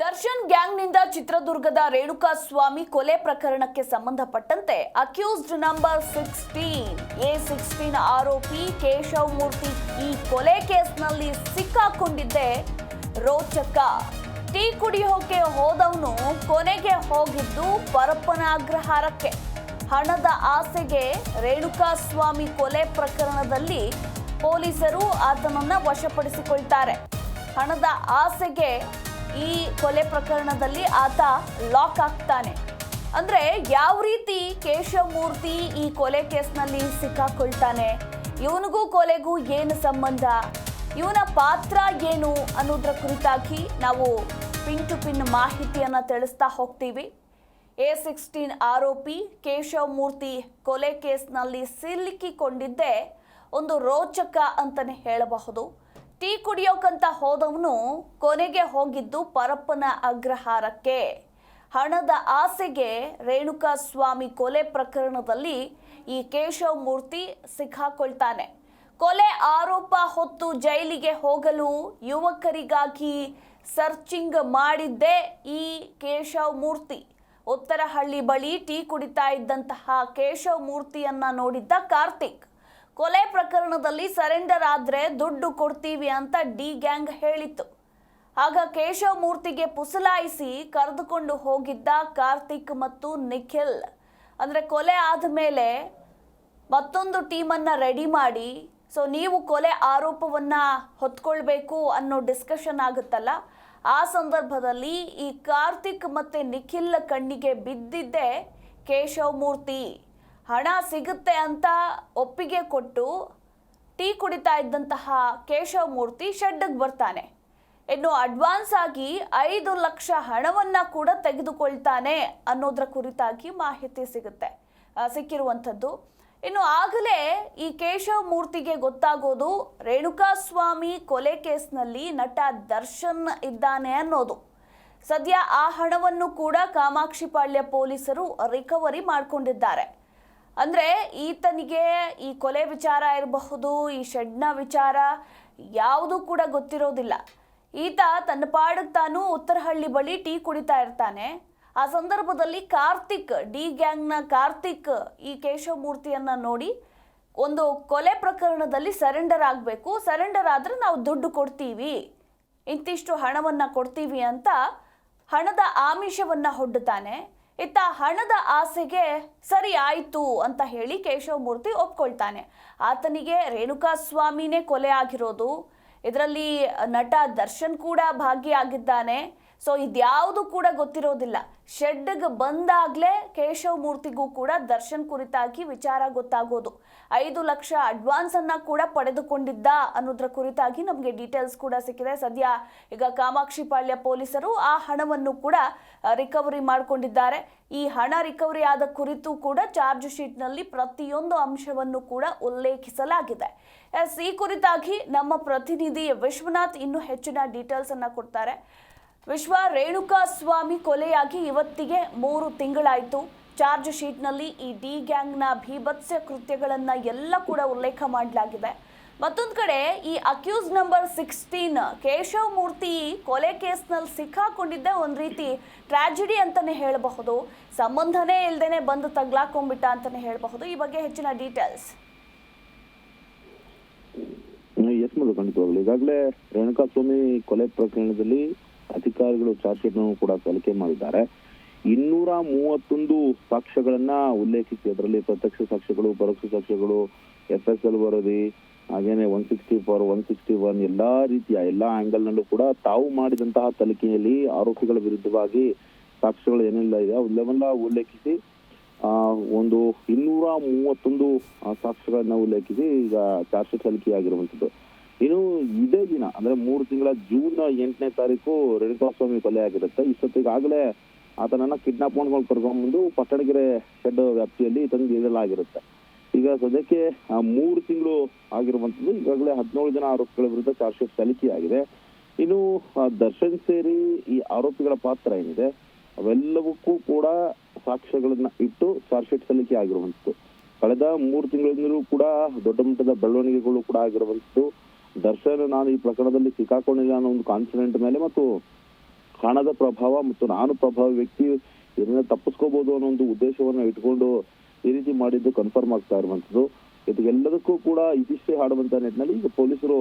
ದರ್ಶನ್ ಗ್ಯಾಂಗ್ನಿಂದ ಚಿತ್ರದುರ್ಗದ ರೇಣುಕಾ ಸ್ವಾಮಿ ಕೊಲೆ ಪ್ರಕರಣಕ್ಕೆ ಸಂಬಂಧಪಟ್ಟಂತೆ accused number sixteen, A sixteen ಆರೋಪಿ ಕೇಶವ್ ಮೂರ್ತಿ ಈ ಕೊಲೆ ಕೇಸ್ನಲ್ಲಿ ಸಿಕ್ಕಾಕೊಂಡಿದ್ದೆ ರೋಚಕ. ಟೀ ಕುಡಿಯೋಕೆ ಹೋದವನು ಕೊನೆಗೆ ಹೋಗಿದ್ದು ಪರಪ್ಪನ ಅಗ್ರಹಾರಕ್ಕೆ. ಹಣದ ಆಸೆಗೆ ರೇಣುಕಾ ಸ್ವಾಮಿ ಕೊಲೆ ಪ್ರಕರಣದಲ್ಲಿ ಪೊಲೀಸರು ಆತನನ್ನ ವಶಪಡಿಸಿಕೊಳ್ತಾರೆ. ಹಣದ ಆಸೆಗೆ ಈ ಕೊಲೆ ಪ್ರಕರಣದಲ್ಲಿ ಆತ ಲಾಕ್ ಆಗ್ತಾನೆ. ಅಂದ್ರೆ ಯಾವ ರೀತಿ ಕೇಶವಮೂರ್ತಿ ಈ ಕೊಲೆ ಕೇಸ್ನಲ್ಲಿ ಸಿಕ್ಕಾಕೊಳ್ತಾನೆ? ಇವನಿಗೂ ಕೊಲೆಗೂ ಏನು ಸಂಬಂಧ? ಇವನ ಪಾತ್ರ ಏನು ಅನ್ನೋದ್ರ ಕುರಿತಾಗಿ ನಾವು ಪಿನ್ ಟು ಪಿನ್ ಮಾಹಿತಿಯನ್ನು ತಿಳಿಸ್ತಾ ಹೋಗ್ತೀವಿ. ಎ ಸಿಕ್ಸ್ಟೀನ್ ಆರೋಪಿ ಕೇಶವಮೂರ್ತಿ ಕೊಲೆ ಕೇಸ್ನಲ್ಲಿ ಸಿಲುಕಿಕೊಂಡಿದ್ದೇ ಒಂದು ರೋಚಕ ಅಂತಾನೆ ಹೇಳಬಹುದು. ಟೀ ಕುಡಿಯೋಕಂತ ಹೋದವನು ಕೊನೆಗೆ ಹೋಗಿದ್ದು ಪರಪ್ಪನ ಅಗ್ರಹಾರಕ್ಕೆ. ಹಣದ ಆಸೆಗೆ ರೇಣುಕಾ ಸ್ವಾಮಿ ಕೊಲೆ ಪ್ರಕರಣದಲ್ಲಿ ಈ ಕೇಶವ ಮೂರ್ತಿ ಸಿಕ್ಕಾಕೊಳ್ತಾನೆ. ಕೊಲೆ ಆರೋಪ ಹೊತ್ತು ಜೈಲಿಗೆ ಹೋಗಲು ಯುವಕರಿಗಾಗಿ ಸರ್ಚಿಂಗ್ ಮಾಡಿದ್ದೇ ಈ ಕೇಶವ ಮೂರ್ತಿ ಉತ್ತರಹಳ್ಳಿ ಬಳಿ ಟೀ ಕುಡಿತಾ ಇದ್ದಂತಹ ಕೇಶವ ಮೂರ್ತಿಯನ್ನ ನೋಡಿದ್ದ ಕಾರ್ತಿಕ್. ಕೊಲೆ ಪ್ರಕರಣದಲ್ಲಿ ಸರೆಂಡರ್ ಆದ್ರೆ ದುಡ್ಡು ಕೊಡ್ತೀವಿ ಅಂತ ಡಿ ಗ್ಯಾಂಗ್ ಹೇಳಿತ್ತು. ಆಗ ಕೇಶವ ಮೂರ್ತಿಗೆ ಪುಸಲಾಯಿಸಿ ಕರೆದುಕೊಂಡು ಹೋಗಿದ್ದ ಕಾರ್ತಿಕ್ ಮತ್ತು ನಿಖಿಲ್. ಅಂದ್ರೆ ಕೊಲೆ ಆದಮೇಲೆ ಮತ್ತೊಂದು ಟೀಮನ್ನ ರೆಡಿ ಮಾಡಿ, ಸೊ, ನೀವು ಕೊಲೆ ಆರೋಪವನ್ನ ಹೊತ್ಕೊಳ್ಬೇಕು ಅನ್ನೋ ಡಿಸ್ಕಷನ್ ಆಗುತ್ತಲ್ಲ? ಆ ಸಂದರ್ಭದಲ್ಲಿ ಈ ಕಾರ್ತಿಕ್ ಮತ್ತೆ ನಿಖಿಲ್ ಕಣ್ಣಿಗೆ ಬಿದ್ದಿದ್ದೆ ಕೇಶವ ಮೂರ್ತಿ. ಹಣ ಸಿಗುತ್ತೆ ಅಂತ ಒಪ್ಪಿಗೆ ಕೊಟ್ಟು ಟೀ ಕುಡಿತಾ ಇದ್ದಂತಹ ಕೇಶವ ಮೂರ್ತಿ ಶೆಡ್ಗೆ ಬರ್ತಾನೆ. ಇನ್ನು ಅಡ್ವಾನ್ಸ್ ಆಗಿ ಐದು ಲಕ್ಷ ಹಣವನ್ನ ಕೂಡ ತೆಗೆದುಕೊಳ್ತಾನೆ ಅನ್ನೋದ್ರ ಕುರಿತಾಗಿ ಮಾಹಿತಿ ಸಿಗುತ್ತೆ ಸಿಕ್ಕಿರುವಂಥದ್ದು. ಇನ್ನು ಆಗಲೇ ಈ ಕೇಶವ ಮೂರ್ತಿಗೆ ಗೊತ್ತಾಗೋದು ರೇಣುಕಾ ಸ್ವಾಮಿ ಕೊಲೆ ಕೇಸ್ನಲ್ಲಿ ನಟ ದರ್ಶನ್ ಇದ್ದಾನೆ ಅನ್ನೋದು. ಸದ್ಯ ಆ ಹಣವನ್ನು ಕೂಡ ಕಾಮಾಕ್ಷಿಪಾಳ್ಯ ಪೊಲೀಸರು ರಿಕವರಿ ಮಾಡಿಕೊಂಡಿದ್ದಾರೆ. ಅಂದ್ರೆ ಈತನಿಗೆ ಈ ಕೊಲೆ ವಿಚಾರ ಇರಬಹುದು, ಈ ಶೆಡ್ನ ವಿಚಾರ ಯಾವುದೂ ಕೂಡ ಗೊತ್ತಿರೋದಿಲ್ಲ. ಈತ ತನ್ನ ಪಾಡಕ್ಕೆ ತಾನು ಉತ್ತರಹಳ್ಳಿ ಬಳಿ ಟೀ ಕುಡಿತಾ ಇರ್ತಾನೆ. ಆ ಸಂದರ್ಭದಲ್ಲಿ ಕಾರ್ತಿಕ್, ಡಿ ಗ್ಯಾಂಗ್ನ ಕಾರ್ತಿಕ್ ಈ ಕೇಶವ ಮೂರ್ತಿಯನ್ನ ನೋಡಿ ಒಂದು ಕೊಲೆ ಪ್ರಕರಣದಲ್ಲಿ ಸರೆಂಡರ್ ಆಗಬೇಕು, ಸರೆಂಡರ್ ಆದರೆ ನಾವು ದುಡ್ಡು ಕೊಡ್ತೀವಿ, ಇಂತಿಷ್ಟು ಹಣವನ್ನ ಕೊಡ್ತೀವಿ ಅಂತ ಹಣದ ಆಮಿಷವನ್ನ ಹೊಡ್ಡುತ್ತಾನೆ ಇತ್ತ ಹಣದ ಆಸೆಗೆ ಸರಿ ಆಯಿತು ಅಂತ ಹೇಳಿ ಕೇಶವಮೂರ್ತಿ ಒಪ್ಕೊಳ್ತಾನೆ. ಆತನಿಗೆ ರೇಣುಕಾ ಸ್ವಾಮಿನೇ ಕೊಲೆ ಆಗಿರೋದು. ಇದರಲ್ಲಿ ನಟ ದರ್ಶನ್ ಕೂಡ ಭಾಗಿಯಾಗಿದ್ದಾನೆ. ಸೊ ಇದ್ಯಾವುದು ಕೂಡ ಗೊತ್ತಿರೋದಿಲ್ಲ. ಶೆಡ್ಗೆ ಬಂದಾಗಲೇ ಕೇಶವ ಮೂರ್ತಿಗೂ ಕೂಡ ದರ್ಶನ್ ಕುರಿತಾಗಿ ವಿಚಾರ ಗೊತ್ತಾಗೋದು. ಐದು ಲಕ್ಷ ಅಡ್ವಾನ್ಸ್ ಅನ್ನ ಕೂಡ ಪಡೆದುಕೊಂಡಿದ್ದ ಅನ್ನೋದ್ರ ಕುರಿತಾಗಿ ನಮಗೆ ಡೀಟೇಲ್ಸ್ ಕೂಡ ಸಿಕ್ಕಿದೆ. ಸದ್ಯ ಈಗ ಕಾಮಾಕ್ಷಿಪಾಳ್ಯ ಪೊಲೀಸರು ಆ ಹಣವನ್ನು ಕೂಡ ರಿಕವರಿ ಮಾಡಿಕೊಂಡಿದ್ದಾರೆ. ಈ ಹಣ ರಿಕವರಿ ಆದ ಕುರಿತು ಕೂಡ ಚಾರ್ಜ್ ಶೀಟ್ನಲ್ಲಿ ಪ್ರತಿಯೊಂದು ಅಂಶವನ್ನು ಕೂಡ ಉಲ್ಲೇಖಿಸಲಾಗಿದೆ. ಎಸ್ ಈ ಕುರಿತಾಗಿ ನಮ್ಮ ಪ್ರತಿನಿಧಿ ವಿಶ್ವನಾಥ್ ಇನ್ನೂ ಹೆಚ್ಚಿನ ಡೀಟೇಲ್ಸ್ ಅನ್ನ ಕೊಡ್ತಾರೆ. ವಿಶ್ವ ರೇಣುಕಾ ಸ್ವಾಮಿ ಕೊಲೆಯಾಗಿ ಇವತ್ತಿಗೆ ಮೂರು ತಿಂಗಳಾಯಿತು. ಚಾರ್ಜ್ ಶೀಟ್ನಲ್ಲಿ ಈ ಡಿ ಗ್ಯಾಂಗ್ನ ಭೀಭತ್ಸ ಕೃತ್ಯಗಳನ್ನು ಎಲ್ಲ ಕೂಡ ಉಲ್ಲೇಖ ಮಾಡಲಾಗಿದೆ. ಮತ್ತೊಂದು ಕಡೆ ಈ accused number sixteen Keshav Murthy ಕೊಲೆ ಕೇಸ್ನಲ್ಲಿ ಸಿಕ್ಕಾಕೊಂಡಿದ್ದೆ ಒಂದು ರೀತಿ ಟ್ರಾಜಿಡಿ ಅಂತಲೇ ಹೇಳಬಹುದು. ಸಂಬಂಧನೇ ಇಲ್ದೇನೆ ಬಂದು ತಗ್ಲಾಕೊಂಡ್ಬಿಟ್ಟ ಅಂತಲೇ ಹೇಳಬಹುದು. ಈ ಬಗ್ಗೆ ಹೆಚ್ಚಿನ ಡೀಟೇಲ್ಸ್. ಎಸ್ ಮೊದಲು ಖಂಡಿತವಾಗ್ಲು ಈಗಾಗಲೇ ರೇಣುಕಾ ಸ್ವಾಮಿ ಕೊಲೆ ಪ್ರಕರಣದಲ್ಲಿ ಅಧಿಕಾರಿಗಳು ಚಾರ್ಜ್ ಶೀಟ್ ಕೂಡ ಸಲ್ಲಿಕೆ ಮಾಡಿದ್ದಾರೆ. ಇನ್ನೂರ ಮೂವತ್ತೊಂದು ಸಾಕ್ಷ್ಯಗಳನ್ನ ಉಲ್ಲೇಖಿಸಿ ಅದರಲ್ಲಿ ಪ್ರತ್ಯಕ್ಷ ಸಾಕ್ಷ್ಯಗಳು ಪರೋಕ್ಷ ಸಾಕ್ಷ್ಯಗಳು ಎಫ್ ಎಸ್ ಎಲ್ ವರದಿ ಹಾಗೇನೆ one sixty four one sixty one ಎಲ್ಲಾ ರೀತಿಯ ಎಲ್ಲಾ ಆಂಗಲ್ ನಲ್ಲೂ ಕೂಡ ತಾವು ಮಾಡಿದಂತಹ ತನಿಖೆಯಲ್ಲಿ ಆರೋಪಿಗಳ ವಿರುದ್ಧವಾಗಿ ಸಾಕ್ಷ್ಯಗಳು ಏನೆಲ್ಲ ಇದೆ ಅವನ್ನೆಲ್ಲ ಉಲ್ಲೇಖಿಸಿ ಆ, ಒಂದು ಇನ್ನೂರ ಮೂವತ್ತೊಂದು ಸಾಕ್ಷ್ಯಗಳನ್ನ ಉಲ್ಲೇಖಿಸಿ ಈಗ ಚಾರ್ಜ್ ಶೀಟ್ ಇನ್ನು ಇದೇ ದಿನ, ಅಂದ್ರೆ ಮೂರು ತಿಂಗಳ ಜೂನ್ ಎಂಟನೇ ತಾರೀಕು ರೇಣುಕಾಸ್ವಾಮಿ ಕೊಲೆ ಆಗಿರುತ್ತೆ. ಇಷ್ಟೊತ್ತಿಗಾಗಲೇ ಆತನನ್ನ ಕಿಡ್ನಾಪ್ ಮಾಡ್ಕೊಂಡು ಕರ್ಕೊಂಡ್ಬಂದು ಪಟ್ಟಣಗೆರೆ ಶೆಡ್ ವ್ಯಾಪ್ತಿಯಲ್ಲಿ ತಂದು ಇಡಲಾಗಿರುತ್ತೆ. ಈಗ ಸದ್ಯಕ್ಕೆ ಮೂರು ತಿಂಗಳು ಆಗಿರುವಂತದ್ದು ಈಗಾಗಲೇ ಹದಿನೇಳು ಜನ ಆರೋಪಿಗಳ ವಿರುದ್ಧ ಚಾರ್ಜ್ ಶೀಟ್ ಸಲ್ಲಿಕೆಯಾಗಿದೆ. ಇನ್ನು ದರ್ಶನ್ ಸೇರಿ ಈ ಆರೋಪಿಗಳ ಪಾತ್ರ ಏನಿದೆ, ಅವೆಲ್ಲವಕ್ಕೂ ಕೂಡ ಸಾಕ್ಷ್ಯಗಳನ್ನ ಇಟ್ಟು ಚಾರ್ಜ್ ಶೀಟ್ ಸಲ್ಲಿಕೆ ಆಗಿರುವಂತದ್ದು ಕಳೆದ ಮೂರು ತಿಂಗಳಿಂದಲೂ ಕೂಡ ದೊಡ್ಡ ಮಟ್ಟದ ಬೆಳವಣಿಗೆಗಳು ಕೂಡ ಆಗಿರುವಂತದ್ದು ದರ್ಶನ್, ನಾನು ಈ ಪ್ರಕರಣದಲ್ಲಿ ಸಿಕ್ಕಾಕೊಂಡಿಲ್ಲ ಅನ್ನೋ ಒಂದು ಕಾನ್ಫಿಡೆಂಟ್ ಮೇಲೆ ಮತ್ತು ಹಣದ ಪ್ರಭಾವ ಮತ್ತು ನಾನು ಪ್ರಭಾವ ವ್ಯಕ್ತಿ ಇದನ್ನ ತಪ್ಪಿಸ್ಕೋಬಹುದು ಅನ್ನೋ ಒಂದು ಉದ್ದೇಶವನ್ನ ಇಟ್ಕೊಂಡು ಈ ರೀತಿ ಮಾಡಿದ್ದು ಕನ್ಫರ್ಮ್ ಆಗ್ತಾ ಇರುವಂತದ್ದು ಇದಕ್ಕೆಲ್ಲದಕ್ಕೂ ಕೂಡ ಇತಿಶ್ರೀ ಹಾಡುವಂತ ನಿಟ್ಟಿನಲ್ಲಿ ಈಗ ಪೊಲೀಸರು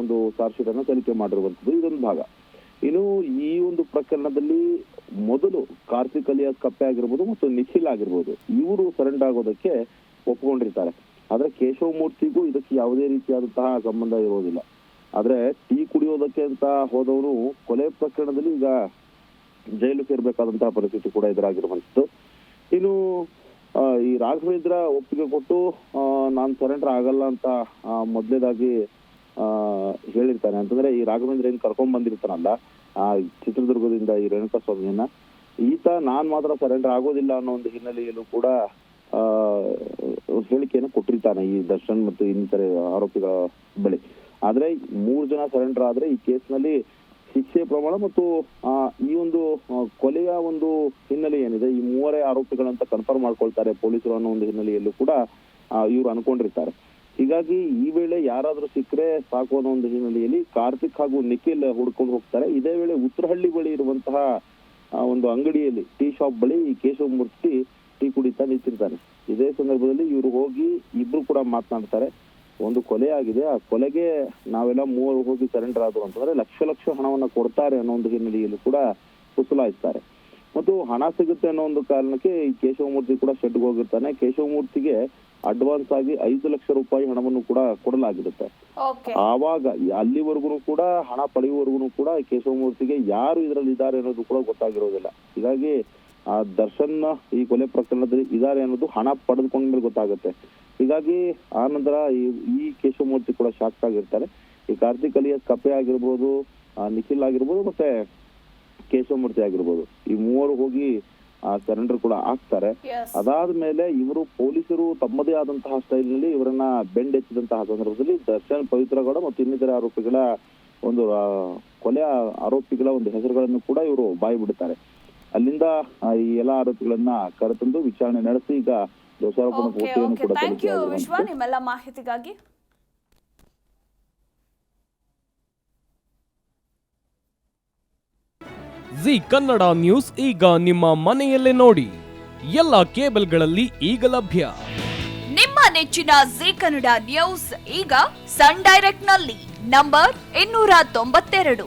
ಒಂದು ಚಾರ್ಜ್ ಶೀಟ್ ಅನ್ನ ಮಾಡಿರುವಂತದ್ದು ಇದೊಂದು ಭಾಗ. ಇನ್ನು ಈ ಒಂದು ಪ್ರಕರಣದಲ್ಲಿ ಮೊದಲು ಕಾರ್ತಿಕ್ ಕಪ್ಪೆ ಆಗಿರ್ಬೋದು ಮತ್ತು ನಿಖಿಲ್ ಆಗಿರ್ಬೋದು, ಇವರು ಸರೆಂಡರ್ ಆಗೋದಕ್ಕೆ ಒಪ್ಕೊಂಡಿರ್ತಾರೆ. ಆದ್ರೆ ಕೇಶವ ಮೂರ್ತಿಗೂ ಇದಕ್ಕೆ ಯಾವುದೇ ರೀತಿಯಾದಂತಹ ಸಂಬಂಧ ಇರೋದಿಲ್ಲ ಆದ್ರೆ ಟೀ ಕುಡಿಯೋದಕ್ಕೆ ಅಂತ ಹೋದವರು ಕೊಲೆ ಪ್ರಕರಣದಲ್ಲಿ ಈಗ ಜೈಲು ಸೇರ್ಬೇಕಾದಂತಹ ಪರಿಸ್ಥಿತಿ ಕೂಡ ಎದುರಾಗಿರುವಂತದ್ದು ಇನ್ನು ಈ ರಾಘವೇಂದ್ರ ಒಪ್ಪಿಗೆ ಕೊಟ್ಟು ನಾನು ಸರೆಂಡರ್ ಆಗಲ್ಲ ಅಂತ ಮೊದಲೇದಾಗಿ ಹೇಳಿರ್ತಾನೆ. ಅಂತಂದ್ರೆ ಈ ರಾಘವೇಂದ್ರ ಏನ್ ಕರ್ಕೊಂಡ್ ಬಂದಿರ್ತಾನಲ್ಲ, ಆ, ಚಿತ್ರದುರ್ಗದಿಂದ ಈ ರೇಣುಕಾ ಸ್ವಾಮಿಯನ್ನ. ಈತ ನಾನ್ ಮಾತ್ರ ಸರೆಂಡರ್ ಆಗೋದಿಲ್ಲ ಅನ್ನೋ ಒಂದು ಹಿನ್ನೆಲೆಯಲ್ಲೂ ಕೂಡ ಹೇಳಿಕೆಯನ್ನು ಕೊಟ್ಟಿರ್ತಾನೆ ಈ ದರ್ಶನ್ ಮತ್ತು ಇನ್ನಿತರ ಆರೋಪಿಗಳ ಬಳಿ. ಆದ್ರೆ ಮೂರು ಜನ ಸರೆಂಡರ್ ಆದ್ರೆ ಈ ಕೇಸ್ನಲ್ಲಿ ಶಿಕ್ಷೆ ಪ್ರಮಾಣ ಮತ್ತು ಈ ಒಂದು ಕೊಲೆಯ ಒಂದು ಹಿನ್ನೆಲೆ ಏನಿದೆ, ಈ ಮೂವರೇ ಆರೋಪಿಗಳಂತ ಕನ್ಫರ್ಮ್ ಮಾಡ್ಕೊಳ್ತಾರೆ ಪೊಲೀಸರು ಅನ್ನೋ ಒಂದು ಹಿನ್ನೆಲೆಯಲ್ಲೂ ಕೂಡ ಇವರು ಅನ್ಕೊಂಡಿರ್ತಾರೆ. ಹೀಗಾಗಿ ಈ ವೇಳೆ ಯಾರಾದ್ರೂ ಸಿಕ್ಕರೆ ಸಾಕು ಅನ್ನೋ ಒಂದು ಹಿನ್ನೆಲೆಯಲ್ಲಿ ಕಾರ್ತಿಕ್ ಹಾಗೂ ನಿಖಿಲ್ ಹುಡ್ಕೊಂಡು ಹೋಗ್ತಾರೆ. ಇದೇ ವೇಳೆ ಉತ್ತರಹಳ್ಳಿ ಬಳಿ ಇರುವಂತಹ ಒಂದು ಅಂಗಡಿಯಲ್ಲಿ ಟೀ ಶಾಪ್ ಬಳಿ ಕೇಶವ ಮೂರ್ತಿ ಟೀ ಕುಡಿತಾ ನಿಂತಿರ್ತಾನೆ ಇದೇ ಸಂದರ್ಭದಲ್ಲಿ ಇವರು ಹೋಗಿ ಇಬ್ರು ಕೂಡ ಮಾತನಾಡ್ತಾರೆ. ಒಂದು ಕೊಲೆ ಆಗಿದೆ. ಆ ಕೊಲೆಗೆ ನಾವೆಲ್ಲ ಮೂವರು ಹೋಗಿ ಸರೆಂಡರ್ ಆದ್ರು ಅಂತಂದ್ರೆ ಲಕ್ಷ ಲಕ್ಷ ಹಣವನ್ನು ಕೊಡ್ತಾರೆ ಅನ್ನೋ ಒಂದು ಹಿನ್ನೆಲೆಯಲ್ಲಿ ಕೂಡ ಕುಸುಲಾಯಿಸ್ತಾರೆ. ಮತ್ತು ಹಣ ಸಿಗುತ್ತೆ ಅನ್ನೋ ಒಂದು ಕಾರಣಕ್ಕೆ ಈ ಕೇಶವಮೂರ್ತಿ ಕೂಡ ಶೆಡ್ಗೆ ಹೋಗಿರ್ತಾನೆ. ಕೇಶವಮೂರ್ತಿಗೆ ಅಡ್ವಾನ್ಸ್ ಆಗಿ ಐದು ಲಕ್ಷ ರೂಪಾಯಿ ಹಣವನ್ನು ಕೂಡ ಕೊಡಲಾಗಿರುತ್ತೆ. ಆವಾಗ ಅಲ್ಲಿವರೆಗೂ ಕೂಡ ಹಣ ಪಡೆಯುವವರೆಗೂ ಕೂಡ ಕೇಶವಮೂರ್ತಿಗೆ ಯಾರು ಇದರಲ್ಲಿ ಇದ್ದಾರೆ ಅನ್ನೋದು ಕೂಡ ಗೊತ್ತಾಗಿರೋದಿಲ್ಲ. ಹೀಗಾಗಿ ದರ್ಶನ್ ಈ ಕೊಲೆ ಪ್ರಕರಣದಲ್ಲಿ ಇದ್ದಾರೆ ಅನ್ನೋದು ಹಣ ಪಡೆದುಕೊಂಡ ಮೇಲೆ ಗೊತ್ತಾಗುತ್ತೆ. ಹೀಗಾಗಿ ಆ ನಂತರ ಈ ಕೇಶವಮೂರ್ತಿ ಕೂಡ ಶಾಕ್ ಆಗಿರ್ತಾರೆ. ಈ ಕಾರ್ತಿಕ್ ಅಲಿಯಾಸ್ ಕಪ್ಪೆ ಆಗಿರ್ಬೋದು ಆ ನಿಖಿಲ್ ಆಗಿರ್ಬೋದು ಮತ್ತೆ ಕೇಶವಮೂರ್ತಿ ಆಗಿರ್ಬೋದು. ಈ ಮೂವರು ಹೋಗಿ ಆ ಸರೆಂಡರ್ ಕೂಡ ಆಗ್ತಾರೆ ಅದಾದ ಮೇಲೆ ಇವರು ಪೊಲೀಸರು ತಮ್ಮದೇ ಆದಂತಹ ಸ್ಟೈಲ್ನಲ್ಲಿ ಇವರನ್ನ ಬೆಂಡೆತ್ತಿದಂತಹ ಸಂದರ್ಭದಲ್ಲಿ ದರ್ಶನ್ ಪವಿತ್ರಗೌಡ ಮತ್ತು ಇನ್ನಿತರ ಆರೋಪಿಗಳ ಒಂದು ಕೊಲೆ ಆರೋಪಿಗಳ ಒಂದು ಹೆಸರುಗಳನ್ನು ಕೂಡ ಇವರು ಬಾಯಿ ಬಿಡುತ್ತಾರೆ. ಅಲ್ಲಿಂದ ಆ, ಈ ಎಲ್ಲಾ ಆರೋಪಿಗಳನ್ನ ಕರೆತಂದು ವಿಚಾರಣೆ ನಡೆಸಿ ಈಗ ದೋಷಾರೋಪಣ ಓಕೆ ಕೂಡ ಥ್ಯಾಂಕ್ ಯು ವಿಶ್ವ ನಿಮ್ಮೆಲ್ಲ ಮಾಹಿತಿಗಾಗಿ. ಜಿ ಕನ್ನಡ ನ್ಯೂಸ್ ಈಗ ನಿಮ್ಮ ಮನೆಯಲ್ಲೇ ನೋಡಿ. ಎಲ್ಲ ಕೇಬಲ್ಗಳಲ್ಲಿ ಈಗ ಲಭ್ಯ. ನಿಮ್ಮ ನೆಚ್ಚಿನ ಜಿ ಕನ್ನಡ ನ್ಯೂಸ್ ಈಗ ಸನ್ ಡೈರೆಕ್ಟ್ನಲ್ಲಿ ನಂಬರ್ ಇನ್ನೂರ ತೊಂಬತ್ತೆರಡು.